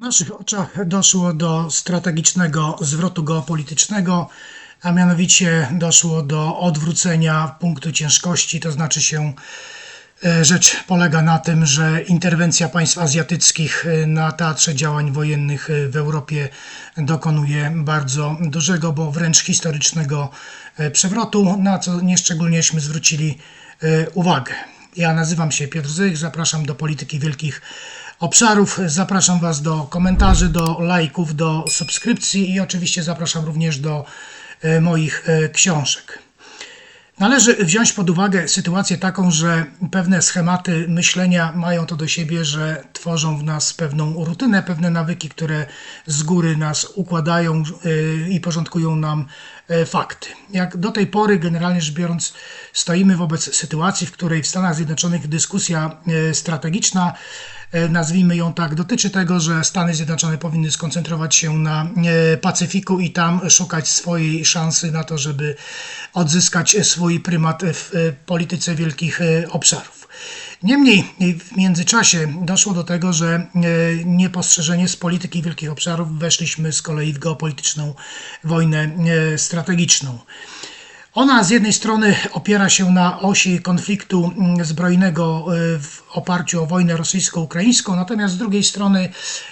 naszych oczach doszło do strategicznego zwrotu geopolitycznego, a mianowicie doszło do odwrócenia punktu ciężkości, to znaczy się e, rzecz polega na tym, że interwencja państw azjatyckich e, na teatrze działań wojennych e, w Europie dokonuje bardzo dużego, bo wręcz historycznego przewrotu, na co nieszczególnieśmy zwrócili uwagę. Ja nazywam się Piotr Zych, zapraszam do Polityki Wielkich Obszarów, zapraszam Was do komentarzy, do lajków, do subskrypcji i oczywiście zapraszam również do e, moich e, książek. Należy wziąć pod uwagę sytuację taką, że pewne schematy myślenia mają to do siebie, że tworzą w nas pewną rutynę, pewne nawyki, które z góry nas układają y, i porządkują nam e, fakty. Jak do tej pory, generalnie rzecz biorąc, stoimy wobec sytuacji, w której w Stanach Zjednoczonych dyskusja e, strategiczna e, nazwijmy ją tak, dotyczy tego, że Stany Zjednoczone powinny skoncentrować się na e, Pacyfiku i tam szukać swojej szansy na to, żeby odzyskać swój prymat w e, polityce wielkich e, obszarów. Niemniej w międzyczasie doszło do tego, że e, niepostrzeżenie z polityki wielkich obszarów weszliśmy z kolei w geopolityczną wojnę e, strategiczną. Ona z jednej strony opiera się na osi konfliktu mm, zbrojnego y, w oparciu o wojnę rosyjsko-ukraińską, natomiast z drugiej strony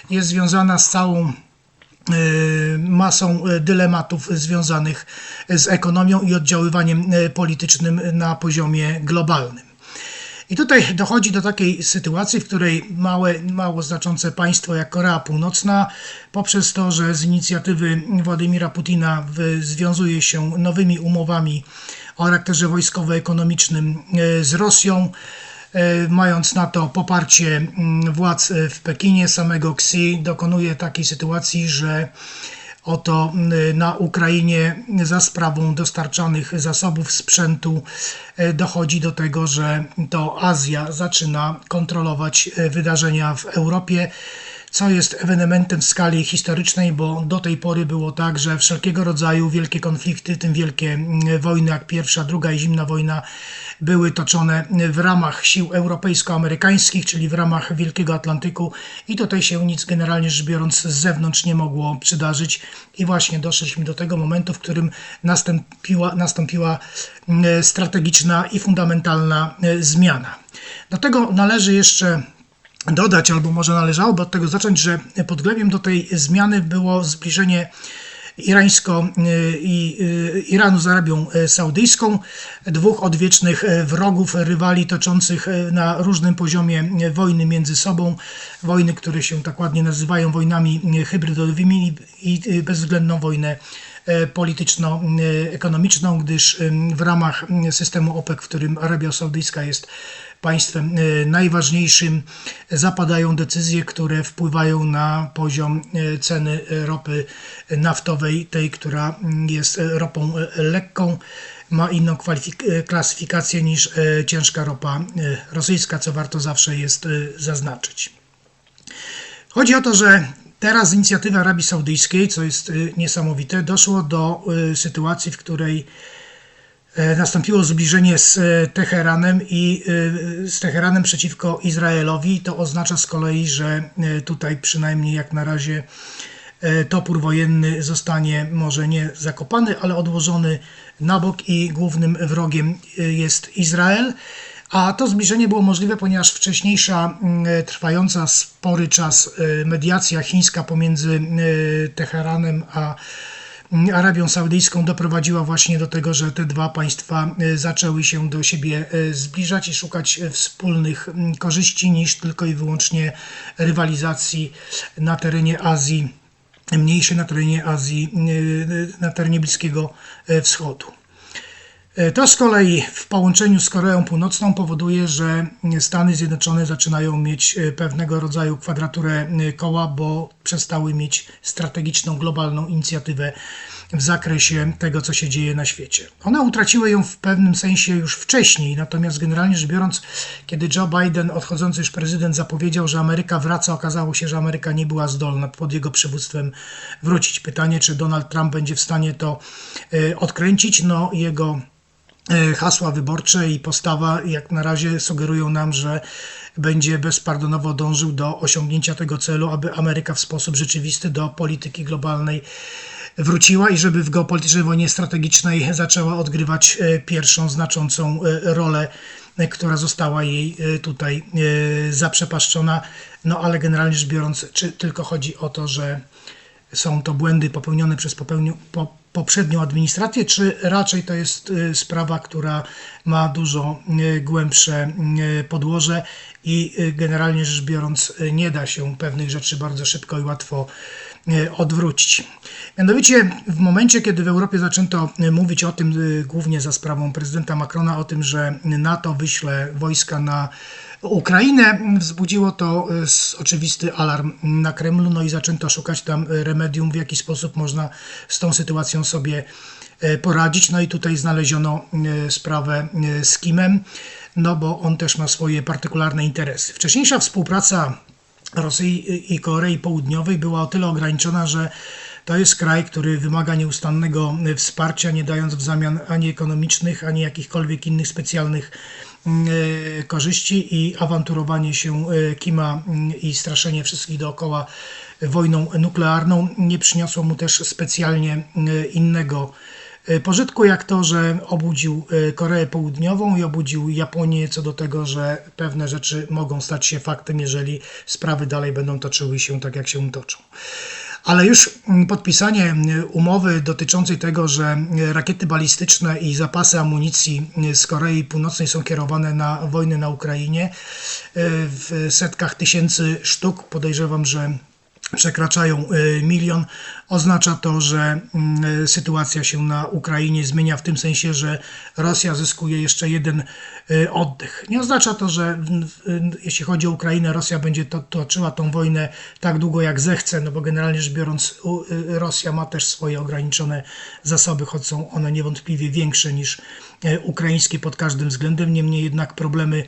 jest związana z całą y, masą y, dylematów związanych z ekonomią i oddziaływaniem politycznym na poziomie globalnym. I tutaj dochodzi do takiej sytuacji, w której małe, mało znaczące państwo jak Korea Północna, poprzez to, że z inicjatywy Władimira Putina związuje się nowymi umowami o charakterze wojskowo-ekonomicznym e, z Rosją, e, mając na to poparcie mm, władz e, w Pekinie, samego Xi, dokonuje takiej sytuacji, że Oto y, na Ukrainie za sprawą dostarczanych zasobów sprzętu y, dochodzi do tego, że to Azja zaczyna kontrolować y, wydarzenia w Europie, co jest ewenementem w skali historycznej, bo do tej pory było tak, że wszelkiego rodzaju wielkie konflikty, tym wielkie mm, wojny jak pierwsza, druga i zimna wojna, były toczone w ramach sił europejsko-amerykańskich, czyli w ramach Wielkiego Atlantyku i tutaj się nic generalnie rzecz biorąc z zewnątrz nie mogło przydarzyć i właśnie doszliśmy do tego momentu, w którym nastąpiła, nastąpiła mm, strategiczna i fundamentalna e, zmiana. Do tego należy jeszcze dodać, albo może należałoby od tego zacząć, że podglebiem do tej zmiany było zbliżenie irańsko i y, Iranu z Arabią Saudyjską, dwóch odwiecznych wrogów, rywali toczących na różnym poziomie wojny między sobą, wojny, które się tak ładnie nazywają wojnami hybrydowymi i bezwzględną wojnę polityczno-ekonomiczną, gdyż em, w ramach systemu OPEC, w którym Arabia Saudyjska jest państwem e, najważniejszym, zapadają decyzje, które wpływają na poziom e, ceny ropy naftowej, tej, która jest ropą e, lekką. Ma inną e, klasyfikację niż e, ciężka ropa e, rosyjska, co warto zawsze jest e, zaznaczyć. Chodzi o to, że teraz z inicjatywy Arabii Saudyjskiej, co jest y, niesamowite, doszło do y, sytuacji, w której e, nastąpiło zbliżenie z Teheranem i y, z Teheranem przeciwko Izraelowi. To oznacza z kolei, że tutaj przynajmniej jak na razie topór wojenny zostanie może nie zakopany, ale odłożony na bok i głównym wrogiem y, jest Izrael. A to zbliżenie było możliwe, ponieważ wcześniejsza mm, trwająca spory czas y, mediacja chińska pomiędzy y, Teheranem a mm, Arabią Saudyjską doprowadziła właśnie do tego, że te dwa państwa zaczęły się do siebie zbliżać i szukać wspólnych mm, korzyści niż tylko i wyłącznie rywalizacji na terenie Azji, mniejszej na terenie Azji, na terenie Bliskiego Wschodu. E, To z kolei w połączeniu z Koreą Północną powoduje, że Stany Zjednoczone zaczynają mieć e, pewnego rodzaju kwadraturę e, koła, bo przestały mieć strategiczną, globalną inicjatywę w zakresie tego, co się dzieje na świecie. One utraciły ją w pewnym sensie już wcześniej, natomiast generalnie rzecz biorąc, kiedy Joe Biden, odchodzący już prezydent, zapowiedział, że Ameryka wraca, okazało się, że Ameryka nie była zdolna pod jego przywództwem wrócić. Pytanie, czy Donald Trump będzie w stanie to odkręcić? No, jego hasła wyborcze i postawa jak na razie sugerują nam, że będzie bezpardonowo dążył do osiągnięcia tego celu, aby Ameryka w sposób rzeczywisty do polityki globalnej wróciła i żeby w geopolitycznej wojnie strategicznej zaczęła odgrywać e, pierwszą znaczącą e, rolę, e, która została jej tutaj zaprzepaszczona. No ale generalnie rzecz biorąc, czy tylko chodzi o to, że są to błędy popełnione przez popełniu, po, poprzednią administrację, czy raczej to jest sprawa, która ma dużo głębsze podłoże i generalnie rzecz biorąc nie da się pewnych rzeczy bardzo szybko i łatwo odwrócić. Mianowicie w momencie, kiedy w Europie zaczęto e, mówić o tym, e, głównie za sprawą prezydenta Macrona, o tym, że NATO wyśle wojska na Ukrainę, wzbudziło to oczywisty alarm na Kremlu, no i zaczęto szukać tam remedium, w jaki sposób można z tą sytuacją sobie poradzić. No i tutaj znaleziono sprawę z Kimem, no bo on też ma swoje partykularne interesy. Wcześniejsza współpraca Rosji i Korei Południowej była o tyle ograniczona, że to jest kraj, który wymaga nieustannego wsparcia, nie dając w zamian ani ekonomicznych, ani jakichkolwiek innych specjalnych mm, e, korzyści i awanturowanie się e, Kima mm, i straszenie wszystkich dookoła wojną nuklearną. Nie przyniosło mu też specjalnie e, innego pożytku, jak to, że obudził e, Koreę Południową i obudził Japonię co do tego, że pewne rzeczy mogą stać się faktem, jeżeli sprawy dalej będą toczyły się tak, jak się toczą. Ale już mm, podpisanie mm, umowy dotyczącej tego, że mm, rakiety balistyczne i zapasy amunicji z Korei Północnej są kierowane na wojnę na Ukrainie e, w setkach tysięcy sztuk, podejrzewam, że przekraczają e, milion, oznacza to, że mm, sytuacja się na Ukrainie zmienia w tym sensie, że Rosja zyskuje jeszcze jeden e, oddech. Nie oznacza to, że jeśli chodzi o Ukrainę, Rosja będzie to, toczyła tą wojnę tak długo jak zechce, no bo generalnie rzecz biorąc, e, Rosja ma też swoje ograniczone zasoby, choć są one niewątpliwie większe niż ukraińskie pod każdym względem. Niemniej jednak problemy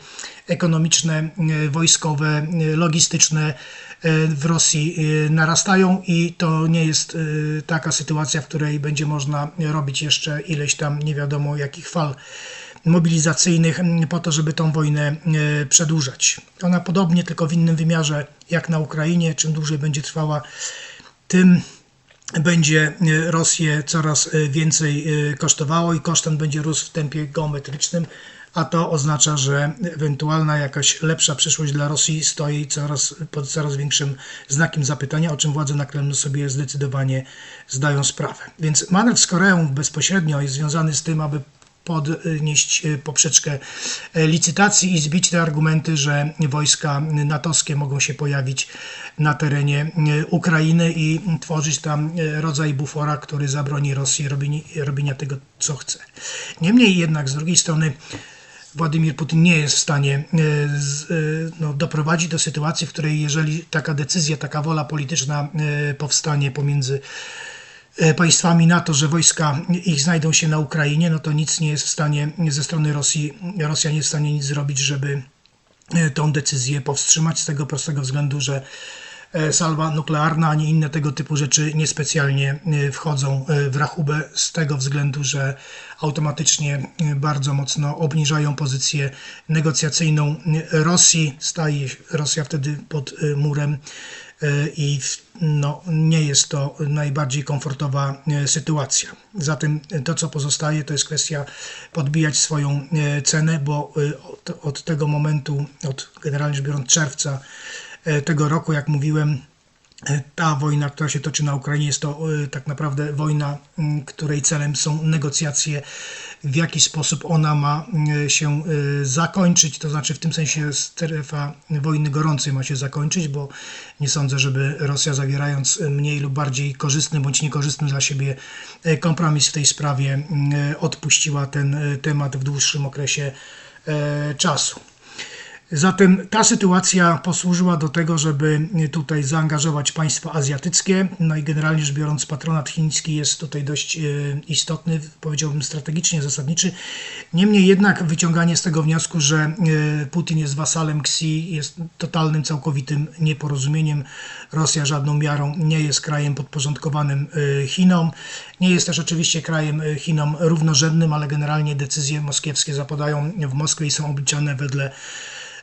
ekonomiczne, wojskowe, logistyczne, E, w Rosji e, narastają i to nie jest e, taka sytuacja, w której będzie można robić jeszcze ileś tam nie wiadomo jakich fal mobilizacyjnych po to, żeby tą wojnę przedłużać. Ona podobnie, tylko w innym wymiarze jak na Ukrainie, czym dłużej będzie trwała, tym będzie Rosję coraz więcej kosztowało i koszt ten będzie rósł w tempie geometrycznym, a to oznacza, że ewentualna jakaś lepsza przyszłość dla Rosji stoi coraz, pod coraz większym znakiem zapytania, o czym władze na Kremlu sobie zdecydowanie zdają sprawę. Więc manewr z Koreą bezpośrednio jest związany z tym, aby podnieść poprzeczkę licytacji i zbić te argumenty, że wojska natowskie mogą się pojawić na terenie Ukrainy i tworzyć tam rodzaj bufora, który zabroni Rosji robienia tego, co chce. Niemniej jednak z drugiej strony Władimir Putin nie jest w stanie e, e, no, doprowadzić do sytuacji, w której jeżeli taka decyzja, taka wola polityczna e, powstanie pomiędzy państwami NATO, że wojska ich znajdą się na Ukrainie, no to nic nie jest w stanie ze strony Rosji, Rosja nie jest w stanie nic zrobić, żeby tą decyzję powstrzymać z tego prostego względu, że salwa nuklearna, ani inne tego typu rzeczy niespecjalnie e, wchodzą e, w rachubę z tego względu, że automatycznie bardzo mocno obniżają pozycję negocjacyjną Rosji. Staje Rosja wtedy pod murem i no, nie jest to najbardziej komfortowa sytuacja. Zatem to, co pozostaje, to jest kwestia podbijać swoją cenę, bo od, od tego momentu, od generalnie rzecz biorąc czerwca E, tego roku, jak mówiłem, e, ta wojna, która się toczy na Ukrainie, jest to e, tak naprawdę wojna, której celem są negocjacje, w jaki sposób ona ma się zakończyć. To znaczy, w tym sensie strefa wojny gorącej ma się zakończyć, bo nie sądzę, żeby Rosja, zawierając mniej lub bardziej korzystny bądź niekorzystny dla siebie kompromis w tej sprawie, odpuściła ten temat w dłuższym okresie czasu. Zatem ta sytuacja posłużyła do tego, żeby tutaj zaangażować państwa azjatyckie. No i generalnie rzecz biorąc, patronat chiński jest tutaj dość e, istotny, powiedziałbym strategicznie zasadniczy. Niemniej jednak wyciąganie z tego wniosku, że e, Putin jest wasalem Xi jest totalnym, całkowitym nieporozumieniem. Rosja żadną miarą nie jest krajem podporządkowanym e, Chinom. Nie jest też oczywiście krajem Chinom równorzędnym, ale generalnie decyzje moskiewskie zapadają w Moskwie i są obliczane wedle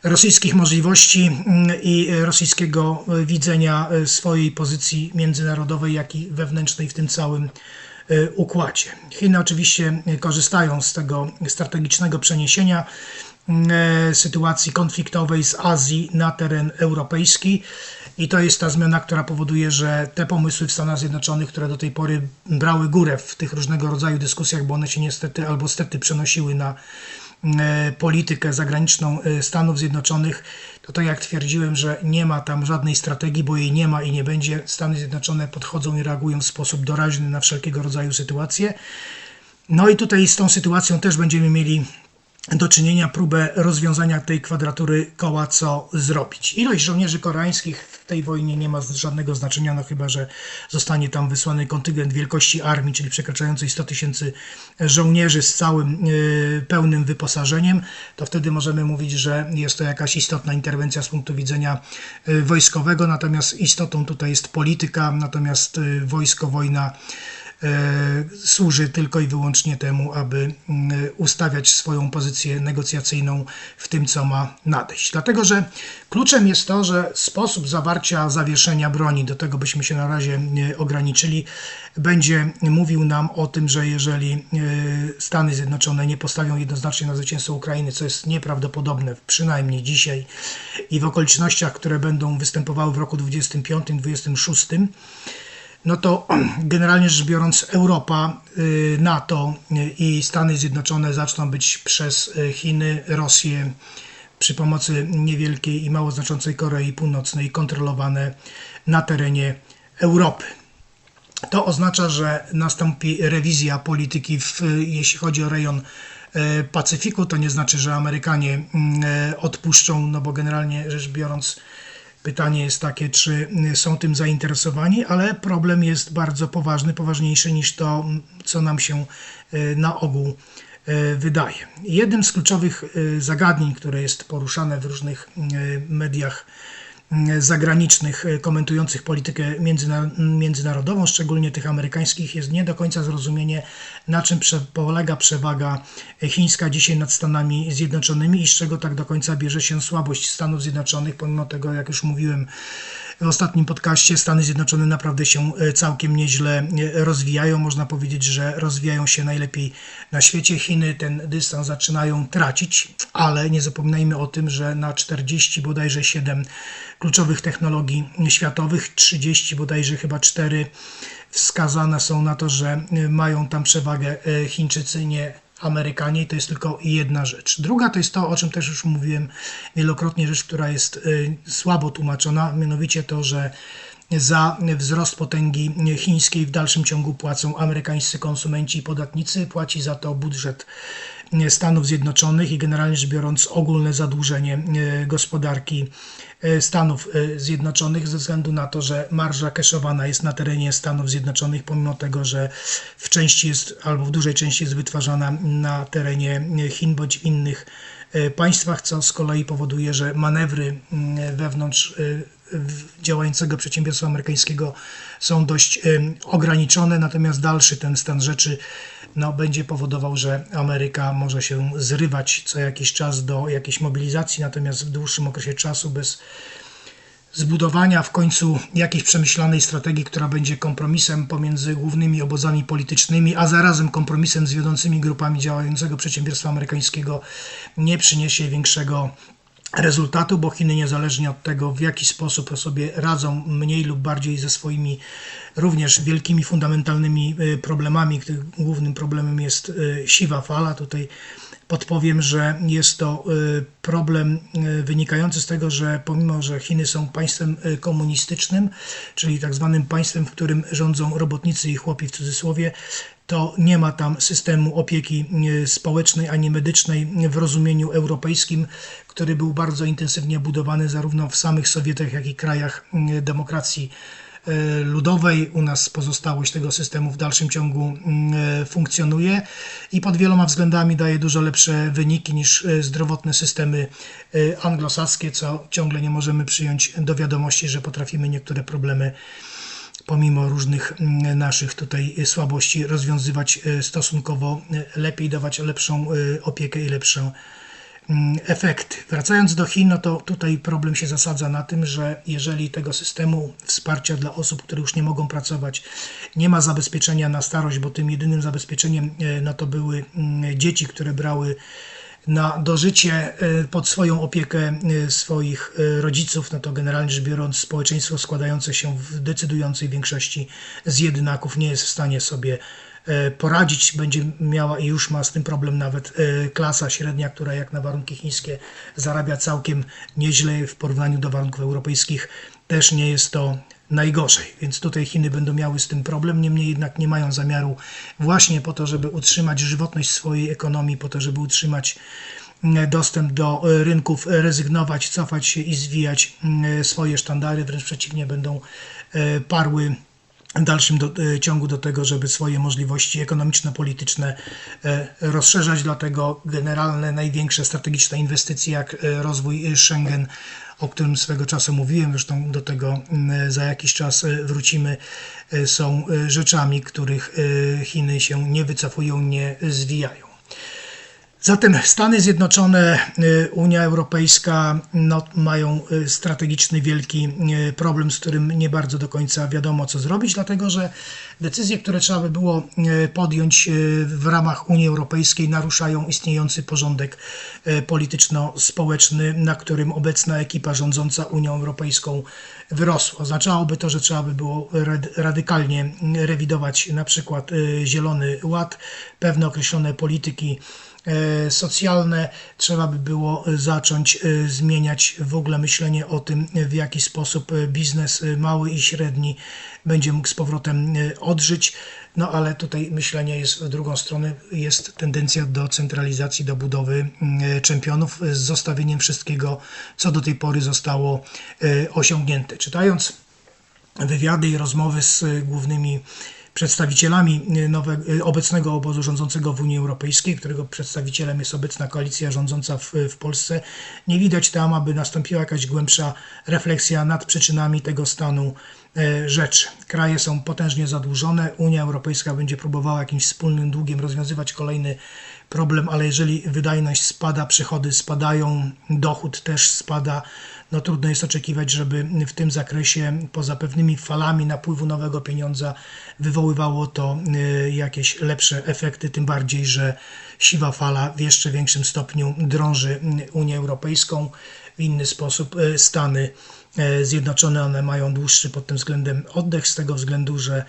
rosyjskich możliwości mm, i rosyjskiego widzenia swojej pozycji międzynarodowej, jak i wewnętrznej w tym całym układzie. Chiny oczywiście korzystają z tego strategicznego przeniesienia mm, sytuacji konfliktowej z Azji na teren europejski. I to jest ta zmiana, która powoduje, że te pomysły w Stanach Zjednoczonych, które do tej pory brały górę w tych różnego rodzaju dyskusjach, bo one się niestety albo stety przenosiły na e, politykę zagraniczną e, Stanów Zjednoczonych, to tak jak twierdziłem, że nie ma tam żadnej strategii, bo jej nie ma i nie będzie. Stany Zjednoczone podchodzą i reagują w sposób doraźny na wszelkiego rodzaju sytuacje. No i tutaj z tą sytuacją też będziemy mieli do czynienia próbę rozwiązania tej kwadratury koła, co zrobić. Ilość żołnierzy koreańskich w tej wojnie nie ma żadnego znaczenia, no chyba, że zostanie tam wysłany kontyngent wielkości armii, czyli przekraczającej 100 tysięcy żołnierzy z całym y, pełnym wyposażeniem, to wtedy możemy mówić, że jest to jakaś istotna interwencja z punktu widzenia y, wojskowego, natomiast istotą tutaj jest polityka, natomiast y, wojsko, wojna służy tylko i wyłącznie temu, aby mm, ustawiać swoją pozycję negocjacyjną w tym, co ma nadejść. Dlatego, że kluczem jest to, że sposób zawarcia zawieszenia broni, do tego byśmy się na razie ograniczyli, będzie mówił nam o tym, że jeżeli e, Stany Zjednoczone nie postawią jednoznacznie na zwycięstwo Ukrainy, co jest nieprawdopodobne, przynajmniej dzisiaj i w okolicznościach, które będą występowały w roku 2025-2026, no to generalnie rzecz biorąc Europa, y, NATO i Stany Zjednoczone zaczną być przez y, Chiny, Rosję przy pomocy niewielkiej i mało znaczącej Korei Północnej kontrolowane na terenie Europy. To oznacza, że nastąpi rewizja polityki, w, jeśli chodzi o rejon y, Pacyfiku. To nie znaczy, że Amerykanie odpuszczą, no bo generalnie rzecz biorąc, Pytanie jest takie, czy są tym zainteresowani, ale problem jest bardzo poważny, poważniejszy niż to, co nam się e, na ogół e, wydaje. Jednym z kluczowych zagadnień, które jest poruszane w różnych mediach zagranicznych komentujących politykę międzynarodową, szczególnie tych amerykańskich, jest nie do końca zrozumienie, na czym polega przewaga chińska dzisiaj nad Stanami Zjednoczonymi i z czego tak do końca bierze się słabość Stanów Zjednoczonych, pomimo tego, jak już mówiłem, ostatnim podcaście Stany Zjednoczone naprawdę się e, całkiem nieźle e, rozwijają. Można powiedzieć, że rozwijają się najlepiej na świecie. Chiny ten dystans zaczynają tracić, ale nie zapominajmy o tym, że na 40 bodajże 7 kluczowych technologii światowych, 30 bodajże chyba 4 wskazane są na to, że e, mają tam przewagę Chińczycy, nie Amerykanie i to jest tylko jedna rzecz. Druga to jest to, o czym też już mówiłem wielokrotnie, rzecz, która jest y, słabo tłumaczona, mianowicie to, że za wzrost potęgi chińskiej w dalszym ciągu płacą amerykańscy konsumenci i podatnicy, płaci za to budżet Stanów Zjednoczonych i generalnie rzecz biorąc ogólne zadłużenie y, gospodarki y, Stanów Zjednoczonych ze względu na to, że marża keszowana jest na terenie Stanów Zjednoczonych, pomimo tego, że w części jest albo w dużej części jest wytwarzana na terenie Chin bądź innych państwach, co z kolei powoduje, że manewry wewnątrz działającego przedsiębiorstwa amerykańskiego są dość ograniczone, natomiast dalszy ten stan rzeczy no, będzie powodował, że Ameryka może się zrywać co jakiś czas do jakiejś mobilizacji, natomiast w dłuższym okresie czasu bez zbudowania w końcu jakiejś przemyślanej strategii, która będzie kompromisem pomiędzy głównymi obozami politycznymi, a zarazem kompromisem z wiodącymi grupami działającego przedsiębiorstwa amerykańskiego, nie przyniesie większego rezultatu, bo Chiny niezależnie od tego, w jaki sposób sobie radzą mniej lub bardziej ze swoimi również wielkimi, fundamentalnymi y, problemami, których głównym problemem jest y, siwa fala. Tutaj podpowiem, że jest to y, problem wynikający z tego, że pomimo, że Chiny są państwem komunistycznym, czyli tak zwanym państwem, w którym rządzą robotnicy i chłopi w cudzysłowie, to nie ma tam systemu opieki społecznej ani medycznej w rozumieniu europejskim, który był bardzo intensywnie budowany zarówno w samych Sowietach, jak i krajach mm, demokracji e, ludowej. U nas pozostałość tego systemu w dalszym ciągu e, funkcjonuje i pod wieloma względami daje dużo lepsze wyniki niż e, zdrowotne systemy anglosaskie, co ciągle nie możemy przyjąć do wiadomości, że potrafimy niektóre problemy pomimo różnych mm, naszych tutaj słabości rozwiązywać stosunkowo lepiej, dawać lepszą opiekę i lepszą mm, efekty. Wracając do Chin, no to tutaj problem się zasadza na tym, że jeżeli tego systemu wsparcia dla osób, które już nie mogą pracować, nie ma zabezpieczenia na starość, bo tym jedynym zabezpieczeniem e, no to były mm, dzieci, które brały na dożycie e, pod swoją opiekę e, swoich e, rodziców, no to generalnie rzecz biorąc społeczeństwo składające się w decydującej większości z jednaków nie jest w stanie sobie poradzić, będzie miała i już ma z tym problem nawet klasa średnia, która jak na warunki chińskie zarabia całkiem nieźle w porównaniu do warunków europejskich. Też nie jest to najgorzej, więc tutaj Chiny będą miały z tym problem, niemniej jednak nie mają zamiaru właśnie po to, żeby utrzymać żywotność swojej ekonomii, po to, żeby utrzymać mm, dostęp do e, rynków, rezygnować, cofać się i zwijać swoje sztandary, wręcz przeciwnie, będą e, parły w dalszym do, e, ciągu do tego, żeby swoje możliwości ekonomiczno-polityczne rozszerzać. Dlatego generalne, największe strategiczne inwestycje, jak rozwój Schengen, o którym swego czasu mówiłem, zresztą do tego mm, za jakiś czas e, wrócimy, e, są e, rzeczami, których Chiny się nie wycofują, nie zwijają. Zatem Stany Zjednoczone, y, Unia Europejska no, mają y, strategiczny wielki y, problem, z którym nie bardzo do końca wiadomo co zrobić, dlatego że decyzje, które trzeba by było podjąć w ramach Unii Europejskiej naruszają istniejący porządek polityczno-społeczny, na którym obecna ekipa rządząca Unią Europejską wyrosła. Oznaczałoby to, że trzeba by było radykalnie rewidować na przykład Zielony Ład, pewne określone polityki socjalne, trzeba by było zacząć e, zmieniać w ogóle myślenie o tym, w jaki sposób e, biznes mały i średni będzie mógł z powrotem odżyć. No ale tutaj myślenie jest w drugą stronę, jest tendencja do centralizacji, do budowy czempionów z zostawieniem wszystkiego, co do tej pory zostało osiągnięte. Czytając wywiady i rozmowy z głównymi przedstawicielami y, nowe, y, obecnego obozu rządzącego w Unii Europejskiej, którego przedstawicielem jest obecna koalicja rządząca w, w Polsce, nie widać tam, aby nastąpiła jakaś głębsza refleksja nad przyczynami tego stanu e, rzeczy. Kraje są potężnie zadłużone, Unia Europejska będzie próbowała jakimś wspólnym długiem rozwiązywać kolejny problem, ale jeżeli wydajność spada, przychody spadają, dochód też spada, no trudno jest oczekiwać, żeby w tym zakresie poza pewnymi falami napływu nowego pieniądza wywoływało to y, jakieś lepsze efekty, tym bardziej, że siwa fala w jeszcze większym stopniu drąży Unię Europejską. W inny sposób y, Stany y, Zjednoczone one mają dłuższy pod tym względem oddech, z tego względu, że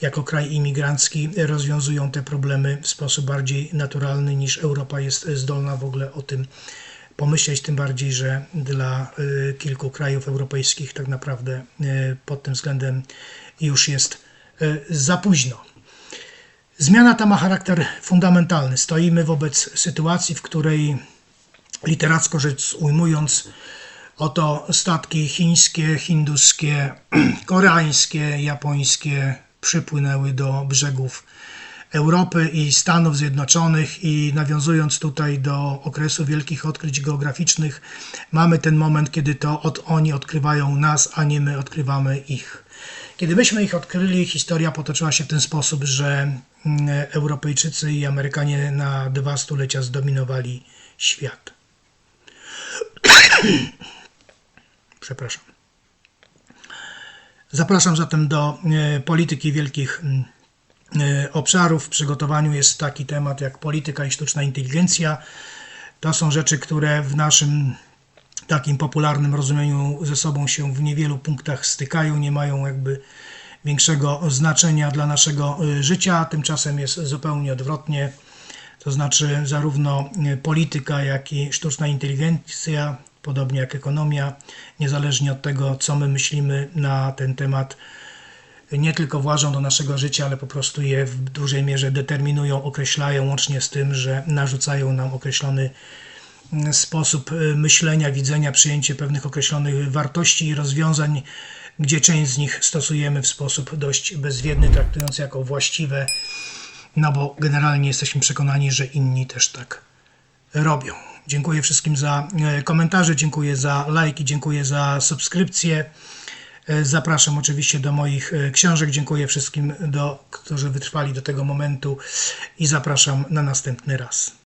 jako kraj imigrancki rozwiązują te problemy w sposób bardziej naturalny niż Europa jest zdolna w ogóle o tym pomyśleć, tym bardziej, że dla y, kilku krajów europejskich tak naprawdę y, pod tym względem już jest y, za późno. Zmiana ta ma charakter fundamentalny. Stoimy wobec sytuacji, w której literacko rzecz ujmując, oto statki chińskie, hinduskie, koreańskie, japońskie przypłynęły do brzegów Europy i Stanów Zjednoczonych i nawiązując tutaj do okresu wielkich odkryć geograficznych, mamy ten moment, kiedy to od, oni odkrywają nas, a nie my odkrywamy ich. Kiedy myśmy ich odkryli, historia potoczyła się w ten sposób, że mm, Europejczycy i Amerykanie na dwa stulecia zdominowali świat. Przepraszam. Zapraszam zatem do e, polityki wielkich mm, obszarów. W przygotowaniu jest taki temat jak polityka i sztuczna inteligencja. To są rzeczy, które w naszym takim popularnym rozumieniu ze sobą się w niewielu punktach stykają, nie mają jakby większego znaczenia dla naszego e, życia. Tymczasem jest zupełnie odwrotnie. To znaczy, zarówno polityka, jak i sztuczna inteligencja podobnie jak ekonomia, niezależnie od tego, co my myślimy na ten temat, nie tylko włażą do naszego życia, ale po prostu je w dużej mierze determinują, określają, łącznie z tym, że narzucają nam określony mm, sposób y, myślenia, widzenia, przyjęcie pewnych określonych wartości i rozwiązań, gdzie część z nich stosujemy w sposób dość bezwiedny, traktując jako właściwe, no bo generalnie jesteśmy przekonani, że inni też tak robią. Dziękuję wszystkim za e, komentarze, dziękuję za lajki, dziękuję za subskrypcje. E, zapraszam oczywiście do moich e, książek. Dziękuję wszystkim, do, którzy wytrwali do tego momentu i zapraszam na następny raz.